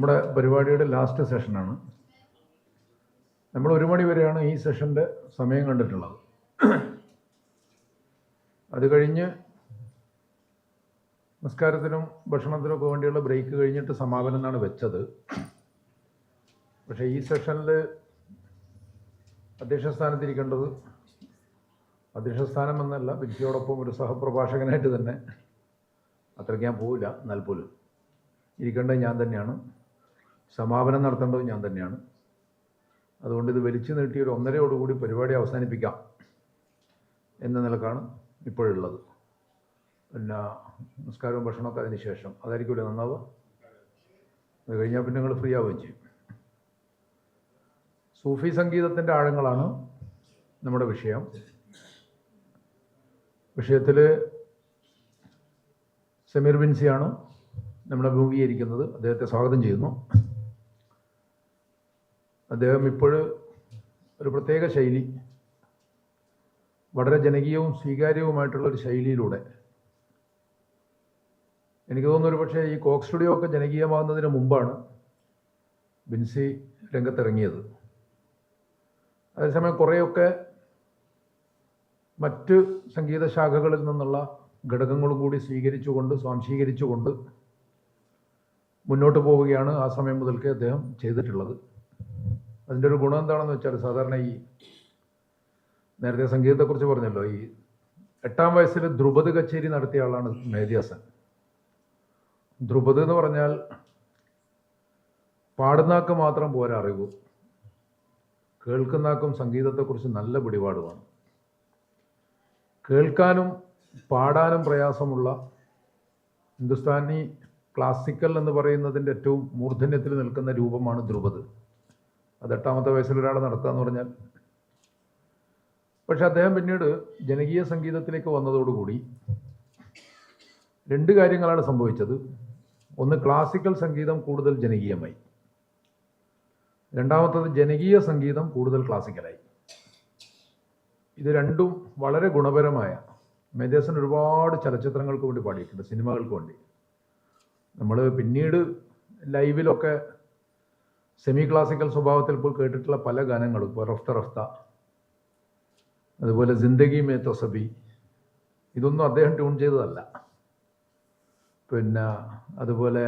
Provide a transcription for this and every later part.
നമ്മുടെ പരിപാടിയുടെ ലാസ്റ്റ് സെഷനാണ് നമ്മൾ ഒരു മണി വരെയാണ് ഈ സെഷന്റെ സമയം കണ്ടിട്ടുള്ളത്. അത് കഴിഞ്ഞ് നിസ്കാരത്തിനും ഭക്ഷണത്തിനൊക്കെ വേണ്ടിയുള്ള ബ്രേക്ക് കഴിഞ്ഞിട്ട് സമാപനം എന്നാണ് വെച്ചത്. പക്ഷേ ഈ സെഷനിൽ അധ്യക്ഷ സ്ഥാനത്തിരിക്കേണ്ടത് അധ്യക്ഷ സ്ഥാനം എന്നല്ല വ്യക്തിയോടൊപ്പം ഒരു സഹപ്രഭാഷകനായിട്ട് തന്നെ അത്രയ്ക്ക് ഞാൻ പോവില്ല എന്നാൽ പോലും ഇരിക്കേണ്ടത് ഞാൻ തന്നെയാണ്. സമാപനം നടത്തേണ്ടത് ഞാൻ തന്നെയാണ്. അതുകൊണ്ട് ഇത് വലിച്ചു നീട്ടി ഒരു ഒന്നരയോടുകൂടി പരിപാടി അവസാനിപ്പിക്കാം എന്ന നിലക്കാണ് ഇപ്പോഴുള്ളത്. പിന്നെ നമസ്കാരവും ഭക്ഷണമൊക്കെ അതിന് ശേഷം. അതായിരിക്കുമല്ലോ നന്നാവുക. അത് കഴിഞ്ഞാൽ പിന്നെ നിങ്ങൾ ഫ്രീ ആവുകയും ചെയ്യും. സൂഫി സംഗീതത്തിന്റെ ആഴങ്ങളാണ് നമ്മുടെ വിഷയം. വിഷയത്തിൽ സമീർ ബിൻസിയാണ് നമ്മളെ അഭിമുഖീകരിക്കുന്നത്. അദ്ദേഹത്തെ സ്വാഗതം ചെയ്യുന്നു. അദ്ദേഹം ഇപ്പോൾ ഒരു പ്രത്യേക ശൈലി വളരെ ജനകീയവും സ്വീകാര്യവുമായിട്ടുള്ള ഒരു ശൈലിയിലൂടെ. എനിക്ക് തോന്നുന്നു ഒരു പക്ഷേ ഈ കോക്ക് സ്റ്റുഡിയോ ഒക്കെ ജനകീയമാകുന്നതിന് മുമ്പാണ് ബിൻസി രംഗത്തിറങ്ങിയത്. അതേസമയം കുറേയൊക്കെ മറ്റ് സംഗീത ശാഖകളിൽ നിന്നുള്ള ഘടകങ്ങളും കൂടി സ്വീകരിച്ചുകൊണ്ട് സ്വാംശീകരിച്ചുകൊണ്ട് മുന്നോട്ട് പോവുകയാണ് ആ സമയം മുതൽക്ക് അദ്ദേഹം ചെയ്തിട്ടുള്ളത്. അതിന്റെ ഒരു ഗുണം എന്താണെന്ന് വെച്ചാൽ സാധാരണ ഈ നേരത്തെ സംഗീതത്തെക്കുറിച്ച് പറഞ്ഞല്ലോ ഈ എട്ടാം വയസ്സിൽ ധ്രുപദ് കച്ചേരി നടത്തിയ ആളാണ് മേധ്യാസൻ ധ്രുപദ് എന്ന് പറഞ്ഞാൽ പാടുന്നാക്ക് മാത്രം പോരാ അറിവ്. കേൾക്കുന്നാക്കും സംഗീതത്തെക്കുറിച്ച് നല്ല പിടിപാടുമാണ്. കേൾക്കാനും പാടാനും പ്രയാസമുള്ള ഹിന്ദുസ്ഥാനി ക്ലാസിക്കൽ എന്ന് പറയുന്നതിന്റെ ഏറ്റവും മൂർധന്യത്തിൽ നിൽക്കുന്ന രൂപമാണ് ധ്രുപദ് അത് എട്ടാമത്തെ വയസ്സിൽ ഒരാൾ നടത്തുക എന്ന് പറഞ്ഞാൽ പക്ഷെ അദ്ദേഹം പിന്നീട് ജനകീയ സംഗീതത്തിലേക്ക് വന്നതോടുകൂടി രണ്ട് കാര്യങ്ങളാണ് സംഭവിച്ചത്. ഒന്ന് ക്ലാസിക്കൽ സംഗീതം കൂടുതൽ ജനകീയമായി. രണ്ടാമത്തത് ജനകീയ സംഗീതം കൂടുതൽ ക്ലാസിക്കലായി ഇത് രണ്ടും വളരെ ഗുണപരമായ മേധേസൻ ഒരുപാട് ചലച്ചിത്രങ്ങൾക്ക് വേണ്ടി പാടിയിട്ടുണ്ട് സിനിമകൾക്ക് വേണ്ടി. നമ്മൾ പിന്നീട് ലൈവിലൊക്കെ സെമി ക്ലാസിക്കൽ സ്വഭാവത്തിൽ ഇപ്പോൾ കേട്ടിട്ടുള്ള പല ഗാനങ്ങളും ഇപ്പോൾ റഫ്ത റഫ്ത അതുപോലെ ജിന്ദഗി മേ തൊസബി ഇതൊന്നും അദ്ദേഹം ട്യൂൺ ചെയ്തതല്ല. പിന്നെ അതുപോലെ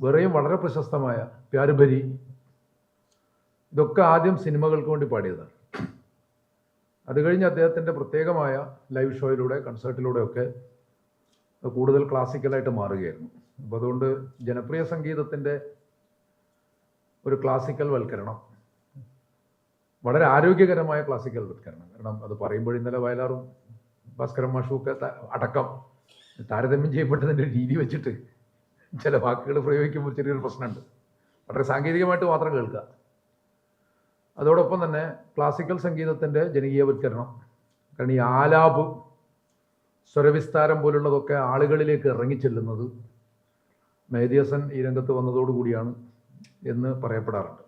വേറെയും വളരെ പ്രശസ്തമായ പ്യാരുഭരി ഇതൊക്കെ ആദ്യം സിനിമകൾക്ക് വേണ്ടി പാടിയതാണ്. അത് കഴിഞ്ഞ് അദ്ദേഹത്തിന്റെ പ്രത്യേകമായ ലൈവ് ഷോയിലൂടെ കൺസേർട്ടിലൂടെയൊക്കെ കൂടുതൽ ക്ലാസിക്കലായിട്ട് മാറുകയായിരുന്നു. അപ്പോൾ അതുകൊണ്ട് ജനപ്രിയ സംഗീതത്തിന്റെ ഒരു ക്ലാസിക്കൽ വൽക്കരണം. വളരെ ആരോഗ്യകരമായ ക്ലാസിക്കൽ വൽക്കരണം. കാരണം അത് പറയുമ്പോൾ ഇന്നലെ വയലാറും ഭാസ്കരൻ മാഷുമൊക്കെ അടക്കം താരതമ്യം ചെയ്യപ്പെട്ടതിന്റെ രീതി വെച്ചിട്ട് ചില വാക്കുകൾ പ്രയോഗിക്കുമ്പോൾ ചെറിയൊരു പ്രശ്നമുണ്ട്. വളരെ സാങ്കേതികമായിട്ട് മാത്രം കേൾക്കുക. അതോടൊപ്പം തന്നെ ക്ലാസിക്കൽ സംഗീതത്തിന്റെ ജനകീയവൽക്കരണം കാരണം ഈ ആലാപ് സ്വരവിസ്താരം പോലുള്ളതൊക്കെ ആളുകളിലേക്ക് ഇറങ്ങിച്ചെല്ലുന്നത് മേദിയസൻ ഈ രംഗത്ത് വന്നതോടുകൂടിയാണ്. എന്ന് പറയപ്പെടാറുണ്ട്.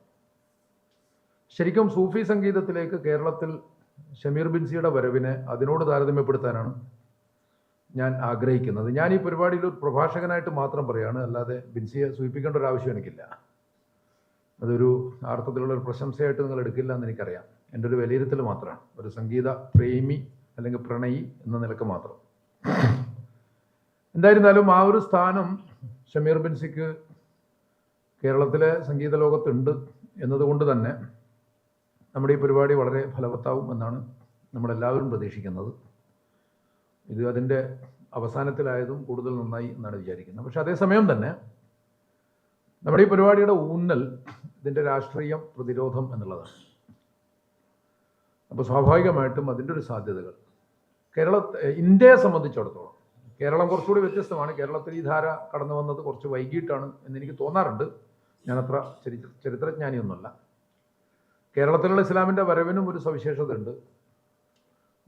ശരിക്കും സൂഫി സംഗീതത്തിലേക്ക് കേരളത്തിൽ ഷമീർ ബിൻസിയുടെ വരവിനെ അതിനോട് താരതമ്യപ്പെടുത്താനാണ് ഞാൻ ആഗ്രഹിക്കുന്നത്. ഞാൻ ഈ പരിപാടിയിൽ ഒരു പ്രഭാഷകനായിട്ട് മാത്രം പറയാണ് അല്ലാതെ ബിൻസിയെ സൂചിപ്പിക്കേണ്ട ഒരു ആവശ്യം എനിക്കില്ല. അതൊരു അർത്ഥത്തിലുള്ള ഒരു പ്രശംസയായിട്ട് നിങ്ങൾ എടുക്കില്ല എന്ന് എനിക്കറിയാം. എന്റെ ഒരു വിലയിരുത്തൽ മാത്രമാണ്. ഒരു സംഗീത പ്രേമി അല്ലെങ്കിൽ പ്രണയി എന്ന നിലയ്ക്ക് മാത്രം. എന്തായിരുന്നാലും ആ ഒരു സ്ഥാനം ഷമീർ ബിൻസിക്ക് കേരളത്തിലെ സംഗീത ലോകത്തുണ്ട് എന്നതുകൊണ്ട് തന്നെ നമ്മുടെ ഈ പരിപാടി വളരെ ഫലവത്താവും എന്നാണ് നമ്മളെല്ലാവരും പ്രതീക്ഷിക്കുന്നത്. ഇത് അതിന്റെ അവസാനത്തിലായതും കൂടുതൽ നന്നായി എന്നാണ് വിചാരിക്കുന്നത്. പക്ഷെ അതേസമയം തന്നെ നമ്മുടെ ഈ പരിപാടിയുടെ ഊന്നൽ ഇതിന്റെ രാഷ്ട്രീയം പ്രതിരോധം എന്നുള്ളതാണ്. അപ്പോൾ സ്വാഭാവികമായിട്ടും അതിന്റെ ഒരു സാധ്യതകൾ കേരള ഇന്ത്യയെ സംബന്ധിച്ചിടത്തോളം കേരളം കുറച്ചുകൂടി വ്യത്യസ്തമാണ്. കേരളത്തിൽ ഈ ധാര കടന്നു വന്നത് കുറച്ച് വൈകിട്ടാണ് എന്നെനിക്ക് തോന്നാറുണ്ട്. ഞാനത്ര ചരിത്ര ചരിത്രജ്ഞാനിയൊന്നുമല്ല. കേരളത്തിലുള്ള ഇസ്ലാമിന്റെ വരവിനും ഒരു സവിശേഷതയുണ്ട്.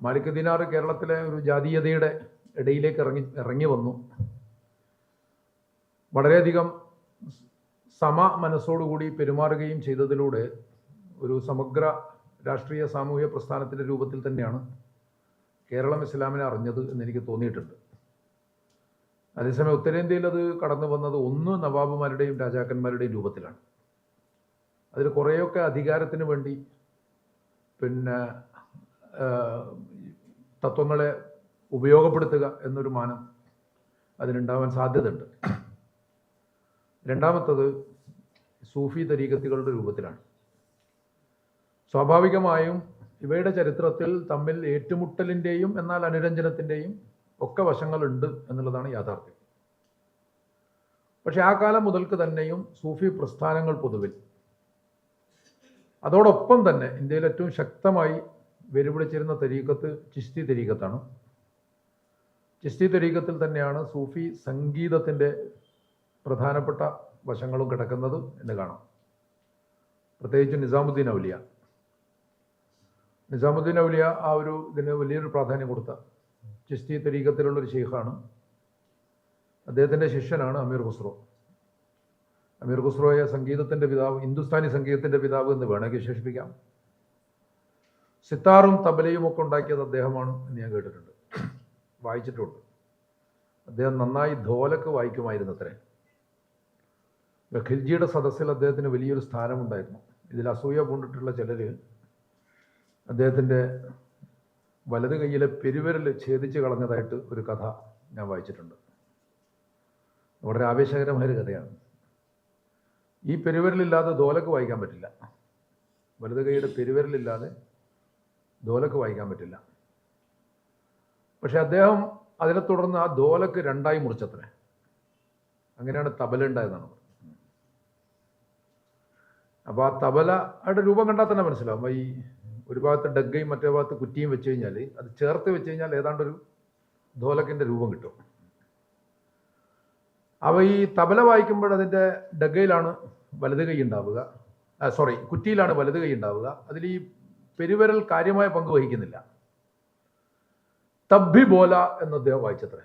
മാലിക് ദിനാർ കേരളത്തിലെ ഒരു ജാതീയതയുടെ ഇടയിലേക്ക് ഇറങ്ങി ഇറങ്ങി വന്നു. വളരെയധികം സമ മനസ്സോടുകൂടി പെരുമാറുകയും ചെയ്തതിലൂടെ ഒരു സമഗ്ര രാഷ്ട്രീയ സാമൂഹ്യ പ്രസ്ഥാനത്തിന്റെ രൂപത്തിൽ തന്നെയാണ് കേരളം ഇസ്ലാമിനെ അറിഞ്ഞത് എന്ന് എനിക്ക് തോന്നിയിട്ടുണ്ട്. അതേസമയം ഉത്തരേന്ത്യയിൽ അത് കടന്നു വന്നത് ഒന്ന് നവാബുമാരുടെയും രാജാക്കന്മാരുടെയും രൂപത്തിലാണ്. അതിൽ കുറേയൊക്കെ അധികാരത്തിന് വേണ്ടി പിന്നെ തത്വങ്ങളെ ഉപയോഗപ്പെടുത്തുക എന്നൊരു മാനം അതിനുണ്ടാവാൻ സാധ്യതയുണ്ട്. രണ്ടാമത്തത് സൂഫി തരീകത്തുകളുടെ രൂപത്തിലാണ്. സ്വാഭാവികമായും ഇവയുടെ ചരിത്രത്തിൽ തമ്മിൽ ഏറ്റുമുട്ടലിന്റെയും എന്നാൽ അനുരഞ്ജനത്തിന്റെയും ഒക്കെ വശങ്ങളുണ്ട് എന്നുള്ളതാണ് യാഥാർത്ഥ്യം. പക്ഷെ ആ കാലം മുതൽക്ക് തന്നെയും സൂഫി പ്രസ്ഥാനങ്ങൾ പൊതുവിൽ അതോടൊപ്പം തന്നെ ഇന്ത്യയിൽ ഏറ്റവും ശക്തമായി വെരുപിടിച്ചിരുന്ന തരീക്കത്ത് ചിസ്തി തരീക്കത്താണ്. ചിസ്തി തരീക്കത്തിൽ തന്നെയാണ് സൂഫി സംഗീതത്തിന്റെ പ്രധാനപ്പെട്ട വശങ്ങളും കിടക്കുന്നത് എന്ന് കാണാം. പ്രത്യേകിച്ച് നിസാമുദ്ദീൻ ഔലിയ. നിസാമുദ്ദീൻ ഔലിയ ആ ഒരു ഇതിന് വലിയൊരു പ്രാധാന്യം കൊടുത്ത ചിസ്തി തരീക്കത്തിലുള്ള ഒരു ഷെയ്ഖാണ് അദ്ദേഹത്തിന്റെ ശിഷ്യനാണ് അമീർ ഖുസ്രോ. അമീർ ഖുസ്രോയെ സംഗീതത്തിന്റെ പിതാവ് ഹിന്ദുസ്ഥാനി സംഗീതത്തിന്റെ പിതാവ് എന്ന് വേണമെങ്കിൽ വിശേഷിപ്പിക്കാം. സിത്താറും തബലയും ഒക്കെ ഉണ്ടാക്കിയത് അദ്ദേഹമാണ് എന്ന് ഞാൻ കേട്ടിട്ടുണ്ട്. വായിച്ചിട്ടുണ്ട്. അദ്ദേഹം നന്നായി ധോലക്ക് വായിക്കുമായിരുന്നു അത്രേ ഖിൽജിയുടെ സദസ്സിൽ അദ്ദേഹത്തിന് വലിയൊരു സ്ഥാനമുണ്ടായിരുന്നു. ഇതിൽ അസൂയ പൂണ്ടിട്ടുള്ള ചിലർ അദ്ദേഹത്തിന്റെ വലത് കൈയിലെ പെരുവിരൽ ഛേദിച്ച് കളഞ്ഞതായിട്ട് ഒരു കഥ ഞാൻ വായിച്ചിട്ടുണ്ട്. വളരെ ആവേശകരമായൊരു കഥയാണ്. ഈ പെരുവിരലില്ലാതെ ദോലക്ക് വായിക്കാൻ പറ്റില്ല. വലത് കൈയുടെ പെരുവിരലില്ലാതെ ദോലക്ക് വായിക്കാൻ പറ്റില്ല. പക്ഷെ അദ്ദേഹം അതിനെ തുടർന്ന് ആ ദോലക്ക് രണ്ടായി മുറിച്ചത്രേ. അങ്ങനെയാണ് തബല ഉണ്ടായതാണ് അപ്പോൾ ആ തബലയുടെ രൂപം കണ്ടാൽ തന്നെ മനസ്സിലാവും. ഈ ഒരു ഭാഗത്ത് ഡഗ്ഗയും മറ്റേ ഭാഗത്ത് കുറ്റിയും വെച്ച് കഴിഞ്ഞാൽ അത് ചേർത്ത് വെച്ച് കഴിഞ്ഞാൽ ഏതാണ്ട് ഒരു ധോലക്കിന്റെ രൂപം കിട്ടും. അവ ഈ തബല വായിക്കുമ്പോൾ അതിന്റെ ഡഗ്ഗയിലാണ് വലത് കൈ ഉണ്ടാവുക. സോറി കുറ്റിയിലാണ് വലത് കൈ ഉണ്ടാവുക. അതിൽ ഈ പെരുവിരൽ കാര്യമായ പങ്ക് വഹിക്കുന്നില്ല. തബ്ബി ബോല എന്ന് അദ്ദേഹം വായിച്ചത്രേ.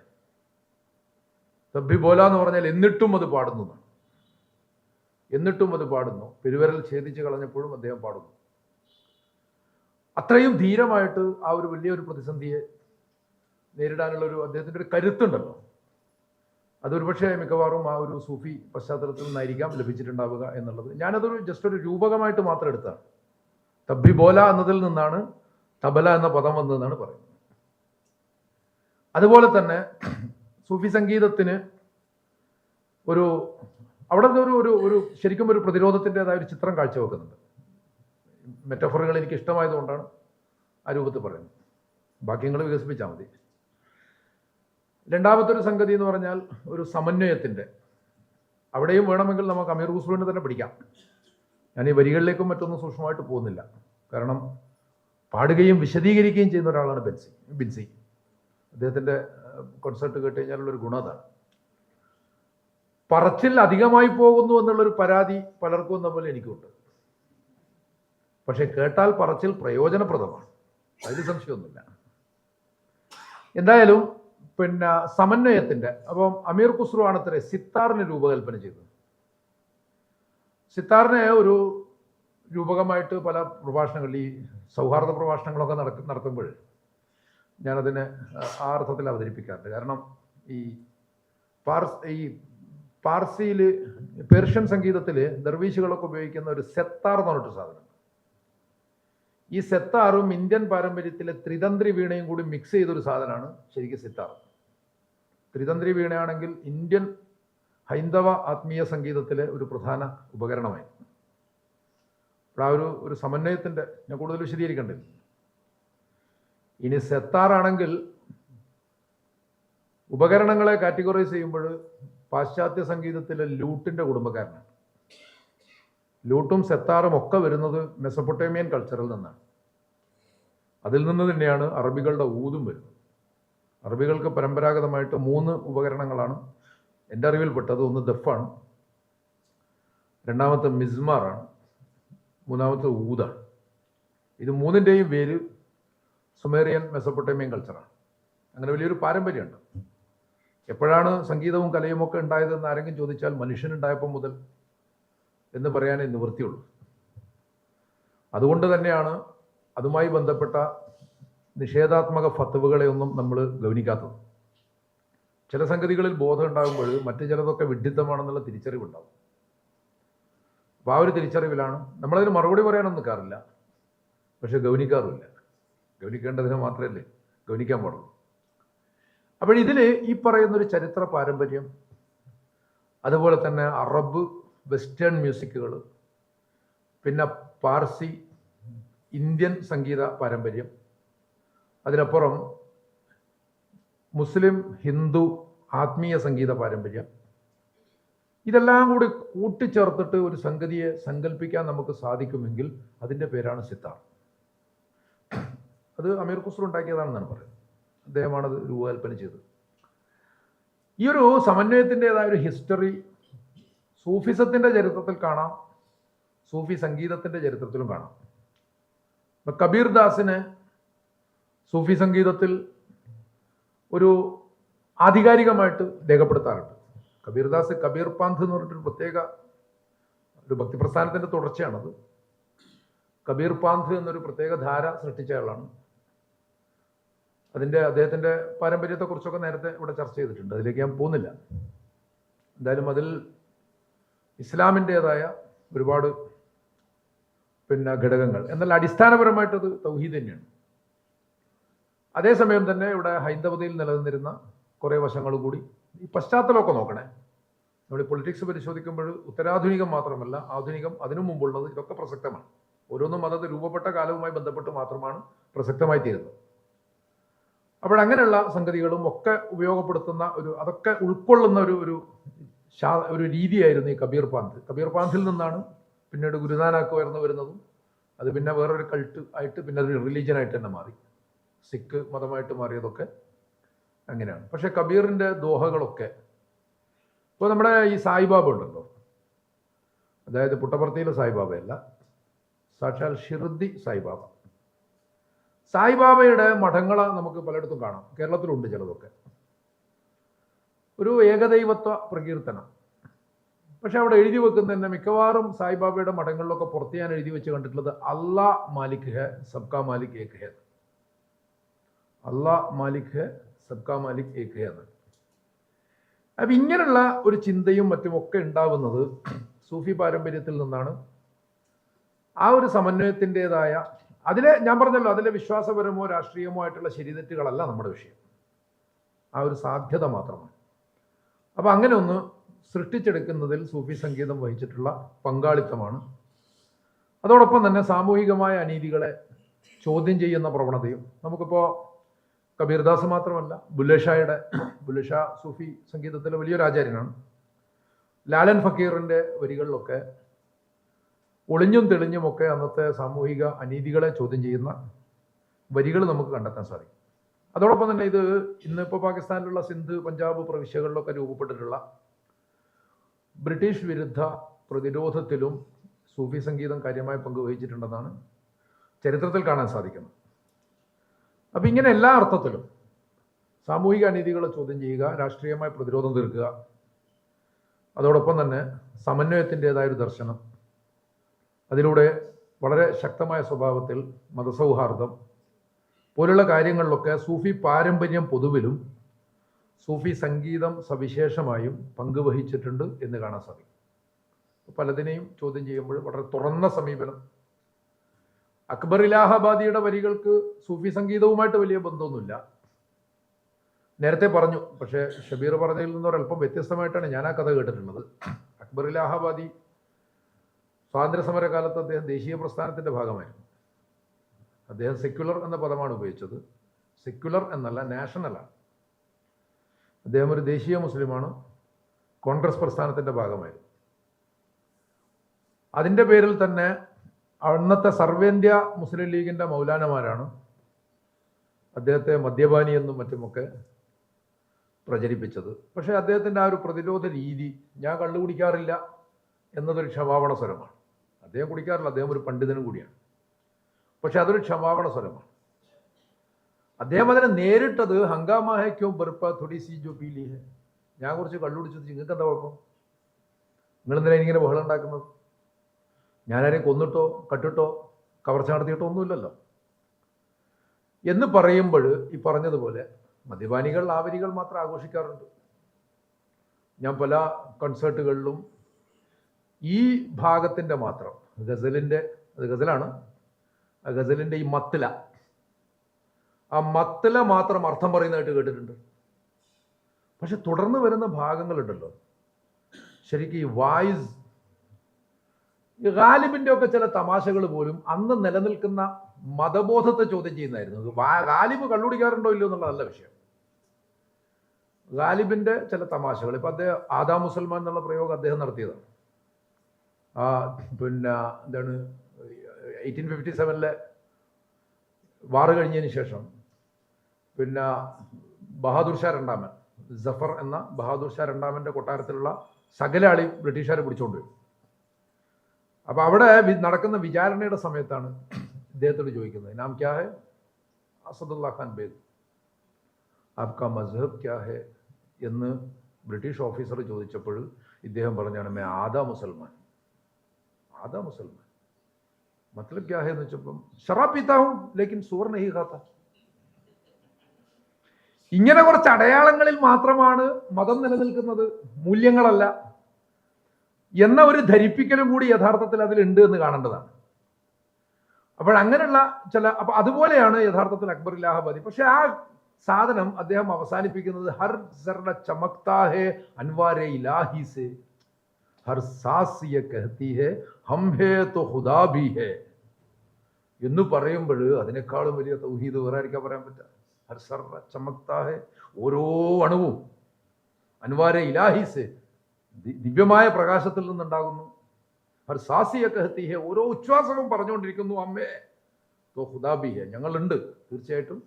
തബ്ബി ബോല എന്ന് പറഞ്ഞാൽ എന്നിട്ടും അത് പാടുന്നു. എന്നിട്ടും അത് പാടുന്നു. പെരുവിരൽ ഛേദിച്ച് കളഞ്ഞപ്പോഴും അദ്ദേഹം പാടുന്നു. അത്രയും ധീരമായിട്ട് ആ ഒരു വലിയൊരു പ്രതിസന്ധിയെ നേരിടാനുള്ള ഒരു അദ്ദേഹത്തിന്റെ ഒരു കരുത്തുണ്ടല്ലോ. അതൊരു പക്ഷേ മിക്കവാറും ആ ഒരു സൂഫി പശ്ചാത്തലത്തിൽ നിന്നായിരിക്കാം ലഭിച്ചിട്ടുണ്ടാവുക എന്നുള്ളത്. ഞാനതൊരു ജസ്റ്റ് ഒരു രൂപകമായിട്ട് മാത്രം എടുത്താണ്. തബ്ബി ബോല എന്നതിൽ നിന്നാണ് തബല എന്ന പദം വന്നതെന്നാണ് പറയുന്നത്. അതുപോലെ തന്നെ സൂഫി സംഗീതത്തിന് ഒരു അവിടെ ഒരു ഒരു ശരിക്കും ഒരു പ്രതിരോധത്തിന്റെതായ ഒരു ചിത്രം കാഴ്ചവെക്കുന്നുണ്ട്. മെറ്റഫറുകൾ എനിക്ക് ഇഷ്ടമായതുകൊണ്ടാണ് ആ രൂപത്തിൽ പറയുന്നത്. ബാക്കി വികസിപ്പിച്ചാൽ മതി. രണ്ടാമത്തെ ഒരു സംഗതി എന്ന് പറഞ്ഞാൽ ഒരു സമന്വയത്തിന്റെ. അവിടെയും വേണമെങ്കിൽ നമുക്ക് അമീർ ഖുസ്രുവിനെ തന്നെ പിടിക്കാം. ഞാൻ ഈ വരികളിലേക്കും മറ്റൊന്നും സൂക്ഷ്മമായിട്ട് പോകുന്നില്ല. കാരണം പാടുകയും വിശദീകരിക്കുകയും ചെയ്യുന്ന ഒരാളാണ് ബെൻസി ബിൻസി. അദ്ദേഹത്തിന്റെ കോൺസെർട്ട് കേട്ട് കഴിഞ്ഞാലുള്ളൊരു ഗുണം അതാണ്. പറച്ചിൽ അധികമായി പോകുന്നു എന്നുള്ളൊരു പരാതി പലർക്കും പോലെ എനിക്കുണ്ട്. പക്ഷെ കേട്ടാൽ പറച്ചിൽ പ്രയോജനപ്രദമാണ്. അതിൽ സംശയമൊന്നുമില്ല. എന്തായാലും പിന്നെ സമന്വയത്തിന്റെ അപ്പം അമീർ ഖുസ്രു ആണ് ഇത്ര സിത്താറിന് രൂപകൽപ്പന ചെയ്തത്. സിത്താറിനെ ഒരു രൂപകമായിട്ട് പല പ്രഭാഷണങ്ങളിൽ ഈ സൗഹാർദ്ദ പ്രഭാഷണങ്ങളൊക്കെ നടക്ക നടത്തുമ്പോൾ ഞാനതിനെ ആ അർത്ഥത്തിൽ അവതരിപ്പിക്കാറുണ്ട്. കാരണം ഈ പാർസ് ഈ പാർസിയിൽ പേർഷ്യൻ സംഗീതത്തിൽ ദർവീശുകളൊക്കെ ഉപയോഗിക്കുന്ന ഒരു സെത്താർ എന്ന് പറഞ്ഞിട്ട് സാധനം ഈ സെത്താറും ഇന്ത്യൻ പാരമ്പര്യത്തിലെ ത്രിതന്ത്രി വീണയും കൂടി മിക്സ് ചെയ്തൊരു സാധനമാണ് ശരിക്കും സിത്താർ ത്രിതന്ത്രി വീണയാണെങ്കിൽ ഇന്ത്യൻ ഹൈന്ദവ ആത്മീയ സംഗീതത്തിലെ ഒരു പ്രധാന ഉപകരണമായി. ആ ഒരു ഒരു സമന്വയത്തിന്റെ ഞാൻ കൂടുതൽ വിശദീകരിക്കേണ്ടത് ഇനി സെത്താറാണെങ്കിൽ ഉപകരണങ്ങളെ കാറ്റഗറൈസ് ചെയ്യുമ്പോൾ പാശ്ചാത്യ സംഗീതത്തിലെ ലൂട്ടിന്റെ കുടുംബക്കാരനാണ്. ലൂട്ടും സെത്താറും ഒക്കെ വരുന്നത് മെസപ്പൊട്ടേമിയൻ കൾച്ചറിൽ നിന്നാണ്. അതിൽ നിന്ന് തന്നെയാണ് അറബികളുടെ ഊതും വരുന്നത്. അറബികൾക്ക് പരമ്പരാഗതമായിട്ട് മൂന്ന് ഉപകരണങ്ങളാണ്. എന്റെ അറിവിൽപ്പെട്ടത് ഒന്ന് ദഫാണ്. രണ്ടാമത്തെ മിസ്മാറാണ്. മൂന്നാമത്തെ ഊതാണ്. ഇത് മൂന്നിന്റെയും പേര് സുമേറിയൻ മെസപ്പൊട്ടേമിയൻ കൾച്ചറാണ്. അങ്ങനെ വലിയൊരു പാരമ്പര്യമുണ്ട്. എപ്പോഴാണ് സംഗീതവും കലയും ഒക്കെ ഉണ്ടായതെന്ന് ആരെങ്കിലും ചോദിച്ചാൽ മനുഷ്യനുണ്ടായപ്പോൾ മുതൽ എന്ന് പറയാനേ നിവൃത്തിയുള്ളൂ. അതുകൊണ്ട് തന്നെയാണ് അതുമായി ബന്ധപ്പെട്ട നിഷേധാത്മക ഫത്തവുകളെ ഒന്നും നമ്മൾ ഗൗനിക്കാത്തത്. ചില സംഗതികളിൽ ബോധം ഉണ്ടാകുമ്പോൾ മറ്റു ചിലതൊക്കെ വിഡ്ഢിത്തമാണെന്നുള്ള തിരിച്ചറിവുണ്ടാകും അപ്പോൾ ആ ഒരു തിരിച്ചറിവിലാണ് നമ്മളതിന് മറുപടി പറയാനൊന്നും നിൽക്കാറില്ല. പക്ഷെ ഗൗനിക്കാറുമില്ല. ഗൗനിക്കേണ്ടതിന് മാത്രമല്ലേ ഗൗനിക്കാൻ പാടുള്ളൂ. അപ്പോൾ ഇതിൽ ഈ പറയുന്നൊരു ചരിത്ര പാരമ്പര്യം അതുപോലെ തന്നെ അറബ് വെസ്റ്റേൺ മ്യൂസിക്കുകൾ പിന്നെ പാർസി ഇന്ത്യൻ സംഗീത പാരമ്പര്യം. അതിനപ്പുറം മുസ്ലിം ഹിന്ദു ആത്മീയ സംഗീത പാരമ്പര്യം. ഇതെല്ലാം കൂടി കൂട്ടിച്ചേർത്തിട്ട് ഒരു സംഗതിയെ സങ്കല്പിക്കാൻ നമുക്ക് സാധിക്കുമെങ്കിൽ അതിന്റെ പേരാണ് സിത്താർ. അത് അമീർ ഖുസ്റു ഉണ്ടാക്കിയതാണെന്നാണ് പറയുന്നത്. അദ്ദേഹമാണ് അത് രൂപകൽപ്പന ചെയ്തത്. ഈ ഒരു സമന്വയത്തിന്റെതായ ഒരു ഹിസ്റ്ററി സൂഫിസത്തിന്റെ ചരിത്രത്തിൽ കാണാം. സൂഫി സംഗീതത്തിന്റെ ചരിത്രത്തിലും കാണാം. ഇപ്പം കബീർ ദാസിന് സൂഫി സംഗീതത്തിൽ ഒരു ആധികാരികമായിട്ട് രേഖപ്പെടുത്താറുണ്ട്. കബീർദാസ് കബീർ പാന്ത് എന്ന് പറഞ്ഞിട്ടൊരു പ്രത്യേക ഒരു ഭക്തിപ്രസ്ഥാനത്തിന്റെ തുടർച്ചയാണത്. കബീർ പാന്ത് എന്നൊരു പ്രത്യേക ധാര സൃഷ്ടിച്ച ആളാണ്. അതിന്റെ അദ്ദേഹത്തിന്റെ പാരമ്പര്യത്തെക്കുറിച്ചൊക്കെ നേരത്തെ ഇവിടെ ചർച്ച ചെയ്തിട്ടുണ്ട്. അതിലേക്ക് ഞാൻ പോകുന്നില്ല. എന്തായാലും അതിൽ ഇസ്ലാമിന്റേതായ ഒരുപാട് പിന്നെ ഘടകങ്ങൾ. എന്നാൽ അടിസ്ഥാനപരമായിട്ടത് തൗഹീദ് തന്നെയാണ്. അതേസമയം തന്നെ ഇവിടെ ഹൈന്ദവതയിൽ നിലനിന്നിരുന്ന കുറേ വശങ്ങൾ കൂടി ഈ പശ്ചാത്തലമൊക്കെ നോക്കണേ. നമ്മൾ പൊളിറ്റിക്സ് പരിശോധിക്കുമ്പോൾ ഉത്തരാധുനികം മാത്രമല്ല ആധുനികം അതിനു മുമ്പുള്ളത് ഇതൊക്കെ പ്രസക്തമാണ്. ഓരോന്നും മതത്തെ രൂപപ്പെട്ട കാലവുമായി ബന്ധപ്പെട്ട് മാത്രമാണ് പ്രസക്തമായി തീരുന്നത്. അപ്പോൾ അങ്ങനെയുള്ള സംഗതികളും ഒക്കെ ഉപയോഗപ്പെടുത്തുന്ന ഒരു അതൊക്കെ ഉൾക്കൊള്ളുന്ന ഒരു ഒരു ഒരു രീതിയായിരുന്നു ഈ കബീർ പാന്ത്. കബീർ പാന്തിൽ നിന്നാണ് പിന്നീട് ഗുരുനാനാക്ക് ഉയർന്നു വരുന്നതും അത് പിന്നെ വേറൊരു കൾട്ട് ആയിട്ട് പിന്നെ ഒരു റിലീജിയനായിട്ട് തന്നെ മാറി. സിഖ് മതമായിട്ട് മാറിയതൊക്കെ അങ്ങനെയാണ്. പക്ഷെ കബീറിന്റെ ദോഹകളൊക്കെ ഇപ്പോൾ നമ്മുടെ ഈ സായിബാബ ഉണ്ടല്ലോ. അതായത് പുട്ടപ്പുറത്തിയിലെ സായിബാബയല്ല സാക്ഷാൽ ഷിർദി സായിബാബ. സായിബാബയുടെ മഠങ്ങൾ നമുക്ക് പലയിടത്തും കാണാം. കേരളത്തിലുണ്ട് ചിലതൊക്കെ. ഒരു ഏകദൈവത്വ പ്രകീർത്തനം. പക്ഷെ അവിടെ എഴുതി വെക്കുന്ന തന്നെ മിക്കവാറും സായിബാബയുടെ മഠങ്ങളിലൊക്കെ പുറത്ത് ഞാൻ എഴുതി വെച്ച് കണ്ടിട്ടുള്ളത് അള്ളാ മാലിക് ഹെ സബ്കാ മാലിക് ഏക് ഹെ അള്ളാ മാലിക് ഹെ സബ്കാ മാലിക് ഏക് ഹെ എന്ന്. അപ്പം ഇങ്ങനെയുള്ള ഒരു ചിന്തയും മറ്റുമൊക്കെ ഉണ്ടാവുന്നത് സൂഫി പാരമ്പര്യത്തിൽ നിന്നാണ്. ആ ഒരു സമന്വയത്തിന്റെതായ അതിലെ ഞാൻ പറഞ്ഞല്ലോ അതിലെ വിശ്വാസപരമോ രാഷ്ട്രീയമോ ആയിട്ടുള്ള ശരിതെറ്റുകളല്ല നമ്മുടെ വിഷയം. ആ ഒരു സാധ്യത മാത്രമാണ്. അപ്പം അങ്ങനെ ഒന്ന് സൃഷ്ടിച്ചെടുക്കുന്നതിൽ സൂഫി സംഗീതം വഹിച്ചിട്ടുള്ള പങ്കാളിത്തമാണ്. അതോടൊപ്പം തന്നെ സാമൂഹികമായ അനീതികളെ ചോദ്യം ചെയ്യുന്ന പ്രവണതയും നമുക്കിപ്പോൾ കബീർദാസ് മാത്രമല്ല ബുല്ലേഷായുടെ ബുല്ലഷ സൂഫി സംഗീതത്തിലെ വലിയൊരു ആചാര്യനാണ്. ലാലൻ ഫക്കീറിന്റെ വരികളിലൊക്കെ ഒളിഞ്ഞും തെളിഞ്ഞുമൊക്കെ അന്നത്തെ സാമൂഹിക അനീതികളെ ചോദ്യം ചെയ്യുന്ന വരികൾ നമുക്ക് കണ്ടെത്താൻ സാധിക്കും. അതോടൊപ്പം തന്നെ ഇത് ഇന്നിപ്പോൾ പാകിസ്ഥാനിലുള്ള സിന്ധ് പഞ്ചാബ് പ്രവിശ്യകളിലൊക്കെ രൂപപ്പെട്ടിട്ടുള്ള ബ്രിട്ടീഷ് വിരുദ്ധ പ്രതിരോധത്തിലും സൂഫി സംഗീതം കാര്യമായി പങ്കുവഹിച്ചിട്ടുണ്ടെന്നാണ് ചരിത്രത്തിൽ കാണാൻ സാധിക്കുന്നത്. അപ്പം ഇങ്ങനെ എല്ലാ അർത്ഥത്തിലും സാമൂഹിക അനീതികളെ ചോദ്യം ചെയ്യുക രാഷ്ട്രീയമായ പ്രതിരോധം തീർക്കുക അതോടൊപ്പം തന്നെ സമന്വയത്തിന്റെതായൊരു ദർശനം അതിലൂടെ വളരെ ശക്തമായ സ്വഭാവത്തിൽ മതസൗഹാർദ്ദം പോലുള്ള കാര്യങ്ങളിലൊക്കെ സൂഫി പാരമ്പര്യം പൊതുവിലും സൂഫി സംഗീതം സവിശേഷമായും പങ്കുവഹിച്ചിട്ടുണ്ട് എന്ന് കാണാൻ സാധിക്കും. പലതിനെയും ചോദ്യം ചെയ്യുമ്പോൾ വളരെ തുറന്ന സമീപനം. അക്ബർ ഇലാഹാബാദിയുടെ വരികൾക്ക് സൂഫി സംഗീതവുമായിട്ട് വലിയ ബന്ധമൊന്നുമില്ല. നേരത്തെ പറഞ്ഞു പക്ഷേ ഷബീർ പറഞ്ഞതിൽ നിന്ന് ഒരല്പം വ്യത്യസ്തമായിട്ടാണ് ഞാൻ ആ കഥ കേട്ടിട്ടുള്ളത്. അക്ബർ ഇലാഹാബാദി സ്വാതന്ത്ര്യ സമര കാലത്ത് അദ്ദേഹം ദേശീയ പ്രസ്ഥാനത്തിന്റെ ഭാഗമായിരുന്നു. അദ്ദേഹം സെക്യുലർ എന്ന പദമാണ് ഉപയോഗിച്ചത്. സെക്യുലർ എന്നല്ല നാഷണലാണ്. അദ്ദേഹം ഒരു ദേശീയ മുസ്ലിമാണ്. കോൺഗ്രസ് പ്രസ്ഥാനത്തിന്റെ ഭാഗമായിരുന്നു. അതിന്റെ പേരിൽ തന്നെ അന്നത്തെ സർവേന്ത്യ മുസ്ലിം ലീഗിന്റെ മൗലാനമാരാണ് അദ്ദേഹത്തെ മദ്യപാനി എന്നും മറ്റുമൊക്കെ പ്രചരിപ്പിച്ചത്. പക്ഷേ അദ്ദേഹത്തിന്റെ ആ ഒരു പ്രതിരോധ രീതി ഞാൻ കള്ളു കുടിക്കാറില്ല എന്നതൊരു ക്ഷമാപണ സ്വരമാണ്. അദ്ദേഹം കുടിക്കാറില്ല അദ്ദേഹം ഒരു പണ്ഡിതനും കൂടിയാണ്. പക്ഷെ അതൊരു ക്ഷമാപണ സ്വരമാണ്. അദ്ദേഹം അതിനെ നേരിട്ടത് ഹങ്കാമാഹയ്ക്കോ പെറുപ്പ തൊടി സി ജോ പി ലീഹ് ഞാൻ കുറച്ച് കള്ളുപിടിച്ചു നിങ്ങൾക്ക് എന്താ കുഴപ്പം? നിങ്ങൾ എന്തിനാ ഇങ്ങനെ ബഹളം ഉണ്ടാക്കുന്നത്? ഞാനാരെയും കൊന്നിട്ടോ കട്ടിട്ടോ കവർച്ച നടത്തിയിട്ടോ ഒന്നുമില്ലല്ലോ. എന്ന് പറയുമ്പോൾ ഈ പറഞ്ഞതുപോലെ മദ്യപാനികൾ ആവരികൾ മാത്രം ആഘോഷിക്കാറുണ്ട്. ഞാൻ പല കൺസേർട്ടുകളിലും ഈ ഭാഗത്തിന്റെ മാത്രം ഗസലിന്റെ അത് ഗസലാണ് ഗസലിന്റെ ഈ മത്തില ആ മത്തല മാത്രം അർത്ഥം പറയുന്നതായിട്ട് കേട്ടിട്ടുണ്ട്. പക്ഷെ തുടർന്ന് വരുന്ന ഭാഗങ്ങളുണ്ടല്ലോ. ശരിക്കും ഈ വായിസ് ഈ ഗാലിബിന്റെ ഒക്കെ ചില തമാശകൾ പോലും അന്ന് നിലനിൽക്കുന്ന മതബോധത്തെ ചോദ്യം ചെയ്യുന്നതായിരുന്നു. ഗാലിബ് കള്ളുടിക്കാറുണ്ടോ ഇല്ലയോ എന്നുള്ളതല്ല വിഷയം. ഗാലിബിന്റെ ചില തമാശകൾ ഇപ്പൊ അദ്ദേഹം ആദാ മുസൽമാൻ എന്നുള്ള പ്രയോഗം അദ്ദേഹം നടത്തിയതാണ്. ആ പിന്നെ എന്താണ് എയ്റ്റീൻ ഫിഫ്റ്റി സെവനിലെ വാറ് കഴിഞ്ഞതിന് ശേഷം പിന്നെ ബഹാദൂർ ഷാ രണ്ടാമൻ ജഫർ എന്ന ബഹാദൂർ ഷാ രണ്ടാമന്റെ കൊട്ടാരത്തിലുള്ള സകല ബ്രിട്ടീഷുകാരെ പിടിച്ചുകൊണ്ട് അപ്പോൾ അപ്പൊ അവിടെ നടക്കുന്ന വിചാരണയുടെ സമയത്താണ് ഇദ്ദേഹത്തോട് ചോദിക്കുന്നത് നാം ക്യാ ഹെ? അസദുല്ലാ ഖാൻ ബേദ് ആപ്കാ മസ്ഹബ് ക്യാ ഹെ? എന്ന് ബ്രിട്ടീഷ് ഓഫീസർ ചോദിച്ചപ്പോൾ ഇദ്ദേഹം പറഞ്ഞാണ് മേ ആദാ മുസൽമാൻ ആദാ മുസൽമാൻ. മത്ലബ് ക്യാ ഹെ എന്ന് വെച്ചപ്പം ഷറാബ് പീത്താവും ലേക്കിൻ സൂർ നഹി ഖാത്ത. ഇങ്ങനെ കുറച്ച് അടയാളങ്ങളിൽ മാത്രമാണ് മതം നിലനിൽക്കുന്നത്. മൂല്യങ്ങളല്ല. എന്ന ഒരു ധരിപ്പിക്കലും കൂടി യഥാർത്ഥത്തിൽ അതിലുണ്ട് എന്ന് കാണേണ്ടതാണ്. അപ്പോൾ അങ്ങനെയുള്ള ചില അപ്പൊ അതുപോലെയാണ് യഥാർത്ഥത്തിൽ അക്ബർ ഇലാഹാബാദി. പക്ഷെ ആ സാധനം അദ്ദേഹം അവസാനിപ്പിക്കുന്നത് ഹർ സർണ ചമക്താ അൻവാരെ ഇലാഹി ഹർ സാസ് യെ കഹത്തി ഹേ ഹം ഹേ തോ ഹുദാ ഭി ഹേ. എന്ന് പറയുമ്പോൾ അതിനേക്കാളും വലിയ തൗഹീദ് വേറെ ആയിരിക്കാൻ പറയാൻ പറ്റുക? സർണ ചമക്താ ഹേ ഓരോ അണുവും അനുവാര ഇലാഹിസ് ദിവ്യമായ പ്രകാശത്തിൽ നിന്നുണ്ടാകുന്നു। ഹർ സാസിയ കഹത്തി ഹെ ഓരോ ഉച്ഛ്വാസവും പറഞ്ഞുകൊണ്ടിരിക്കുന്നു അമ്മേ തോ ഹുദാബിഹ ഞങ്ങളുണ്ട് തീർച്ചയായിട്ടും.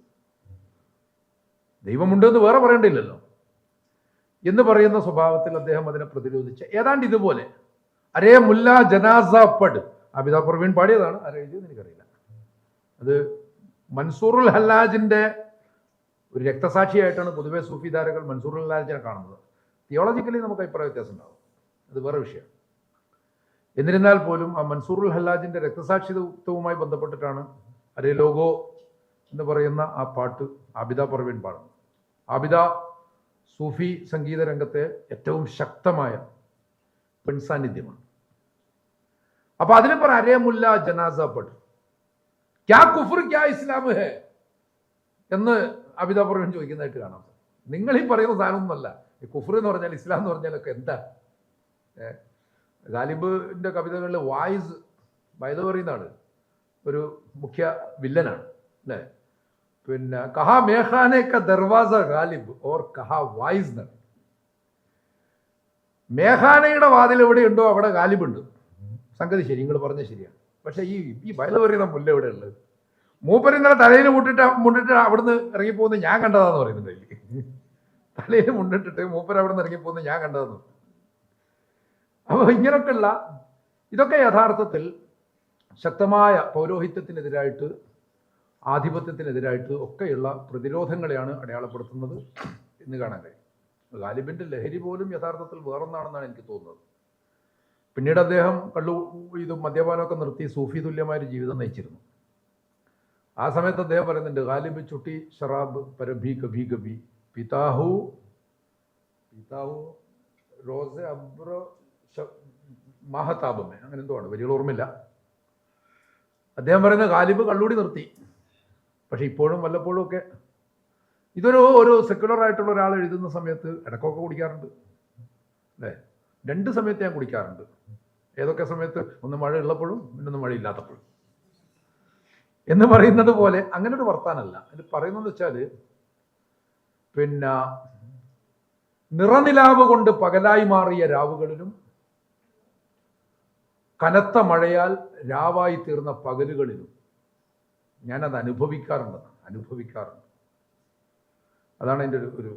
ദൈവമുണ്ട് എന്ന് വേറെ പറയേണ്ടില്ലല്ലോ. എന്ന് പറയുന്ന സ്വഭാവത്തിൽ അദ്ദേഹം അതിനെ പ്രതിരോധിച്ച് ഏതാണ്ട് ഇതുപോലെ അരേ മുല്ല ജനാസ പട്. അബിത പ്രവീൺ പാടിയതാണ് ആരെഴുതിയത് എനിക്കറിയില്ല. അത് മൻസൂറുൽ ഹല്ലാജിന്റെ ഒരു രക്തസാക്ഷിയായിട്ടാണ് പൊതുവെ സൂഫിദാരകൾ മൻസൂറുൽ ഹല്ലാജിനെ കാണുന്നത്. തിയോളജിക്കലി നമുക്ക് അഭിപ്രായ വ്യത്യാസം ഉണ്ടാവും അത് വേറെ വിഷയം. എന്നിരുന്നാൽ പോലും ആ മൻസൂറുൽ ഹല്ലാജിന്റെ രക്തസാക്ഷിത്വവുമായി ബന്ധപ്പെട്ടിട്ടാണ് അരേ ലോഗോ എന്ന് പറയുന്ന ആ പാട്ട് ആബിദ പർവീൺ പാടുന്നത്. ആബിദ സൂഫി സംഗീത രംഗത്തെ ഏറ്റവും ശക്തമായ പെൺസാന്നിധ്യമാണ്. അപ്പൊ അതിന് പറ അരേ മുല്ല ജനാസ പട്ട് ക്യാ കുഫർ ക്യാ ഇസ്ലാം ഹെ? എന്ന് അബിദ പർവീൻ ചോദിക്കുന്നതായിട്ട് കാണാം. നിങ്ങൾ ഈ പറയുന്ന സാധനമൊന്നുമല്ല. ഈ കുഫർ എന്ന് പറഞ്ഞാൽ ഇസ്ലാം എന്ന് പറഞ്ഞാലൊക്കെ എന്താ? ഗാലിബിന്റെ കവിതകളിൽ വായിസ് പറയുന്ന ഒരു മുഖ്യ വില്ലനാണ് അല്ലേ? പിന്നെ കഹാ മേഹാനേക്ക ദർവാസ ഗാലിബ് ഓർ കഹാ വായിസ് എന്നാണ്. മേഘാനയുടെ വാതിൽ എവിടെയുണ്ടോ അവിടെ ഗാലിബുണ്ട് സംഗതി ശരി നിങ്ങൾ പറഞ്ഞ ശരിയാണ്. പക്ഷെ ഈ ഈ പറയുന്ന മുല്ല എവിടെ ഉള്ളത് മൂപ്പർ ഇന്നലെ തലയിൽ മുട്ടിട്ട് മുണ്ടിട്ട് അവിടുന്ന് ഇറങ്ങിപ്പോകുന്നത് ഞാൻ കണ്ടതാന്ന് പറയുന്നുണ്ട് അതിൽ തലയിൽ മുണ്ടിട്ടിട്ട് മൂപ്പർ അവിടുന്ന് ഇറങ്ങിപ്പോകുന്നത് ഞാൻ കണ്ടതെന്ന് അപ്പോൾ ഇങ്ങനെയൊക്കെയുള്ള ഇതൊക്കെ യഥാർത്ഥത്തിൽ ശക്തമായ പൗരോഹിത്യത്തിനെതിരായിട്ട് ആധിപത്യത്തിനെതിരായിട്ട് ഒക്കെയുള്ള പ്രതിരോധങ്ങളെയാണ് അടയാളപ്പെടുത്തുന്നത് എന്ന് കാണാൻ കഴിയും. ഗാലിബിന്റെ ലഹരി പോലും യഥാർത്ഥത്തിൽ വേറൊന്നാണെന്നാണ് എനിക്ക് തോന്നുന്നത്. പിന്നീട് അദ്ദേഹം കള്ളു ഇത് മദ്യപാനമൊക്കെ നിർത്തി സൂഫി തുല്യമായൊരു ജീവിതം നയിച്ചിരുന്നു. ആ സമയത്ത് അദ്ദേഹം പറയുന്നുണ്ട് ഗാലിബ് ചുട്ടി ഷറാബ് പരഭി കഭി കഭി പിതാഹു പിതാഹു റോസ് അബ്രോ മഹതാപമേ. അങ്ങനെ എന്തോ ആണ് വലിയ ഓർമ്മയില്ല. അദ്ദേഹം പറയുന്ന ഗാലിബ് കള്ളൂടി നിർത്തി. പക്ഷെ ഇപ്പോഴും വല്ലപ്പോഴും ഒക്കെ ഇതൊരു ഒരു സെക്യുലർ ആയിട്ടുള്ള ഒരാൾ എഴുതുന്ന സമയത്ത് ഇടക്കൊക്കെ കുടിക്കാറുണ്ട്. അല്ലേ? രണ്ട് സമയത്ത് ഞാൻ കുടിക്കാറുണ്ട്. ഏതൊക്കെ സമയത്ത്? ഒന്ന് മഴ ഉള്ളപ്പോഴും പിന്നൊന്ന് മഴ ഇല്ലാത്തപ്പോഴും എന്ന് പറയുന്നത് പോലെ അങ്ങനെ ഒരു വർത്താനല്ല. ഇത് പറയുന്നത് വെച്ചാൽ പിന്നെ നിറനിലാവ് കൊണ്ട് പകലായി മാറിയ രാവുകളിലും കനത്ത മഴയാൽ രാവായി തീർന്ന പകലുകളിലും ഞാനത് അനുഭവിക്കാറുണ്ട് അനുഭവിക്കാറുണ്ട്. അതാണ് എന്റെ ഒരു ഒരു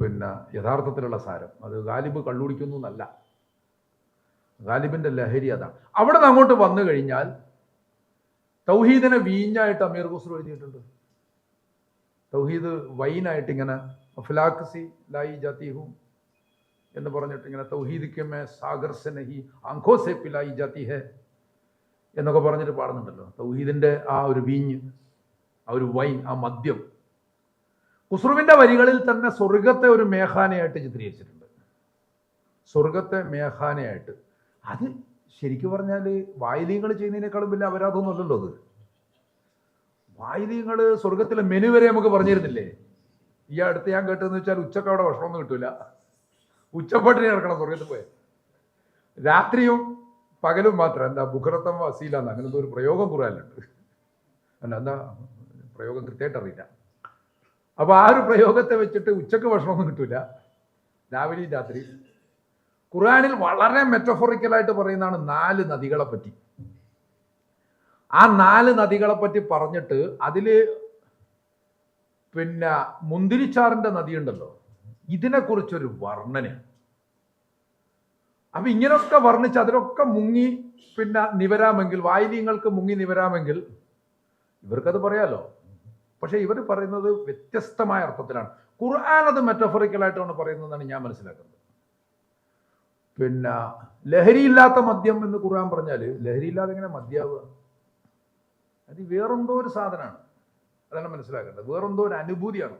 പിന്നെ യഥാർത്ഥത്തിലുള്ള സാരം. അത് ഗാലിബ് കള്ളുടിക്കുന്നു എന്നല്ല. ഗാലിബിന്റെ ലഹരി അതാണ്. അവിടെ നിന്ന് അങ്ങോട്ട് വന്നു കഴിഞ്ഞാൽ തൗഹീദിനെ വീഞ്ഞായിട്ട് അമീർ ഖുസ്രു എഴുതിയിട്ടുണ്ട്. തൗഹീദ് വൈനായിട്ട് ഇങ്ങനെ അഫ്ലാക്സി ലായി ജാത്തി ഹൂം എന്ന് പറഞ്ഞിട്ട് ഇങ്ങനെ തൗഹീദിക്ക് മേ സാഗർ സെ നഹി ആംഖോ സെ പിലായി ഹെ എന്നൊക്കെ പറഞ്ഞിട്ട് പാടുന്നുണ്ടല്ലോ. തൗഹീദിന്റെ ആ ഒരു വീഞ്ഞ് ആ ഒരു വൈൻ ആ മദ്യം ഖുസ്രുവിന്റെ വരികളിൽ തന്നെ സ്വർഗത്തെ ഒരു മേഘാനയായിട്ട് ചിത്രീകരിച്ചിട്ടുണ്ട്. സ്വർഗത്തെ മേഘാനയായിട്ട്. അത് ശരിക്കും പറഞ്ഞാൽ വായുലീങ്ങൾ ചെയ്യുന്നതിനേക്കാളും വലിയ അപരാധമൊന്നും അല്ലല്ലോ അത്. വായുലീങ്ങൾ സ്വർഗത്തിലെ മെനു വരെ നമുക്ക് പറഞ്ഞിരുന്നില്ലേ? ഈ അടുത്ത് ഞാൻ കേട്ടതെന്ന് വെച്ചാൽ ഉച്ചയ്ക്ക് അവിടെ ഭക്ഷണമൊന്നും കിട്ടൂല. ഉച്ചപ്പാട്ടിനെ ഇറക്കണം സ്വർഗത്തിൽ പോയാൽ. രാത്രിയും പകലും മാത്രം. എന്താ ബുഖറത്തം വസീല എന്ന് അങ്ങനത്തെ ഒരു പ്രയോഗം കുറയാനുണ്ട്. അല്ല എന്താ പ്രയോഗം കൃത്യമായിട്ട് അറിയില്ല. അപ്പോൾ ആ ഒരു പ്രയോഗത്തെ വെച്ചിട്ട് ഉച്ചയ്ക്ക് ഭക്ഷണമൊന്നും കിട്ടൂല. രാവിലെയും രാത്രി ഖുർആനിൽ വളരെ മെറ്റഫോറിക്കലായിട്ട് പറയുന്നതാണ് നാല് നദികളെ പറ്റി ആ നാല് നദികളെ പറ്റി പറഞ്ഞിട്ട് അതിൽ പിന്നെ മുന്തിരിച്ചാറിന്റെ നദിയുണ്ടല്ലോ. ഇതിനെക്കുറിച്ചൊരു വർണന അപ്പൊ ഇങ്ങനെയൊക്കെ വർണിച്ച് അതിലൊക്കെ മുങ്ങി പിന്നെ നിവരാമെങ്കിൽ വായില്യങ്ങൾക്ക് മുങ്ങി നിവരാമെങ്കിൽ ഇവർക്കത് പറയാലോ? പക്ഷെ ഇവർ പറയുന്നത് വ്യത്യസ്തമായ അർത്ഥത്തിലാണ്. ഖുർആൻ അത് മെറ്റഫറിക്കലായിട്ടാണ് പറയുന്നതെന്നാണ് ഞാൻ മനസ്സിലാക്കുന്നത്. പിന്നെ ലഹരിയില്ലാത്ത മദ്യം എന്ന് ഖുർആൻ പറഞ്ഞാൽ ലഹരിയില്ലാതെ എങ്ങനെ മദ്യാവുക? അത് വേറെന്തോ ഒരു സാധനമാണ്. അതാണ് മനസ്സിലാക്കേണ്ടത്. വേറെന്തോ ഒരു അനുഭൂതിയാണ്.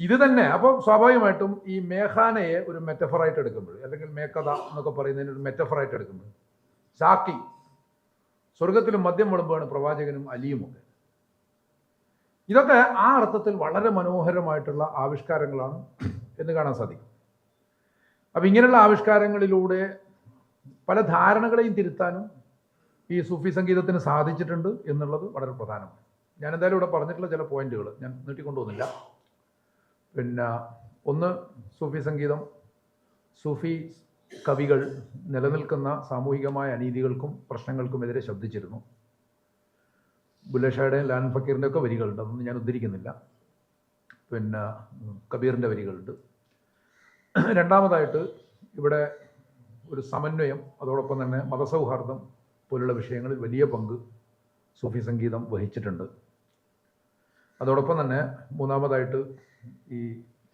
ഇത് തന്നെ അപ്പോൾ സ്വാഭാവികമായിട്ടും ഈ മേഘാനയെ ഒരു മെറ്റഫറായിട്ട് എടുക്കുമ്പോൾ അല്ലെങ്കിൽ മേക്കഥ എന്നൊക്കെ പറയുന്നതിന് ഒരു മെറ്റഫറായിട്ട് എടുക്കുമ്പോൾ സാക്കി സ്വർഗത്തിലും മദ്യം വിളമ്പാണ് പ്രവാചകനും അലിയുമൊക്കെ ഇതൊക്കെ ആ അർത്ഥത്തിൽ വളരെ മനോഹരമായിട്ടുള്ള ആവിഷ്കാരങ്ങളാണ് എന്ന് കാണാൻ സാധിക്കും. അപ്പം ഇങ്ങനെയുള്ള ആവിഷ്കാരങ്ങളിലൂടെ പല ധാരണകളെയും തിരുത്താനും ഈ സൂഫി സംഗീതത്തിന് സാധിച്ചിട്ടുണ്ട് എന്നുള്ളത് വളരെ പ്രധാനമാണ്. ഞാൻ എന്തായാലും ഇവിടെ പറഞ്ഞിട്ടുള്ള ചില പോയിന്റുകൾ ഞാൻ നീട്ടിക്കൊണ്ടുവന്നില്ല. പിന്നെ ഒന്ന് സൂഫി സംഗീതം സൂഫി കവികൾ നിലനിൽക്കുന്ന സാമൂഹികമായ അനീതികൾക്കും പ്രശ്നങ്ങൾക്കും പ്രശ്നങ്ങൾക്കുമെതിരെ ശബ്ദിച്ചിരുന്നു. ബുല്ലഷായുടെയും ലാൻ ഫക്കീറിന്റെ ഒക്കെ വരികളുണ്ട് അതൊന്നും ഞാൻ ഉദ്ധരിക്കുന്നില്ല. പിന്നെ കബീറിന്റെ വരികളുണ്ട്. രണ്ടാമതായിട്ട് ഇവിടെ ഒരു സമന്വയം അതോടൊപ്പം തന്നെ മതസൗഹാർദ്ദം പോലുള്ള വിഷയങ്ങളിൽ വലിയ പങ്ക് സൂഫി സംഗീതം വഹിച്ചിട്ടുണ്ട്. അതോടൊപ്പം തന്നെ മൂന്നാമതായിട്ട് ഈ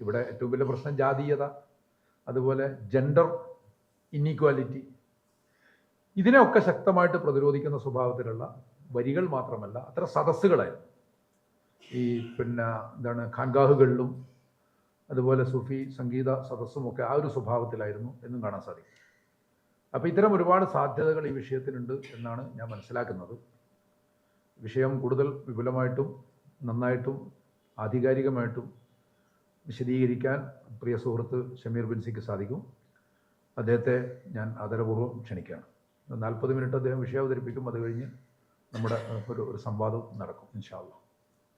ഇവിടെ ഏറ്റവും വലിയ പ്രശ്നം ജാതീയത അതുപോലെ ജെൻഡർ ഇന്നീക്വാലിറ്റി ഇതിനെയൊക്കെ ശക്തമായിട്ട് പ്രതിരോധിക്കുന്ന സ്വഭാവത്തിലുള്ള വരികൾ മാത്രമല്ല അത്ര സദസ്സുകളായിരുന്നു. ഈ പിന്നെ എന്താണ് ഖാൻഗാഹുകളിലും അതുപോലെ സൂഫി സംഗീത സദസ്സും ഒക്കെ ആ ഒരു സ്വഭാവത്തിലായിരുന്നു എന്നും കാണാൻ സാധിക്കും. അപ്പോൾ ഇത്തരം ഒരുപാട് സാധ്യതകൾ ഈ വിഷയത്തിനുണ്ട് എന്നാണ് ഞാൻ മനസ്സിലാക്കുന്നത്. വിഷയം കൂടുതൽ വിപുലമായിട്ടും നന്നായിട്ടും ആധികാരികമായിട്ടും വിശദീകരിക്കാൻ പ്രിയ സുഹൃത്ത് ഷമീർ ബിൻസിക്ക് സാധിക്കും. അദ്ദേഹത്തെ ഞാൻ ആദരപൂർവം ക്ഷണിക്കുകയാണ്. നാൽപ്പത് മിനിറ്റ് അദ്ദേഹം വിഷയം അവതരിപ്പിക്കും. അത് കഴിഞ്ഞ് നമ്മുടെ ഒരു ഒരു സംവാദം നടക്കും ഇൻഷാല്ല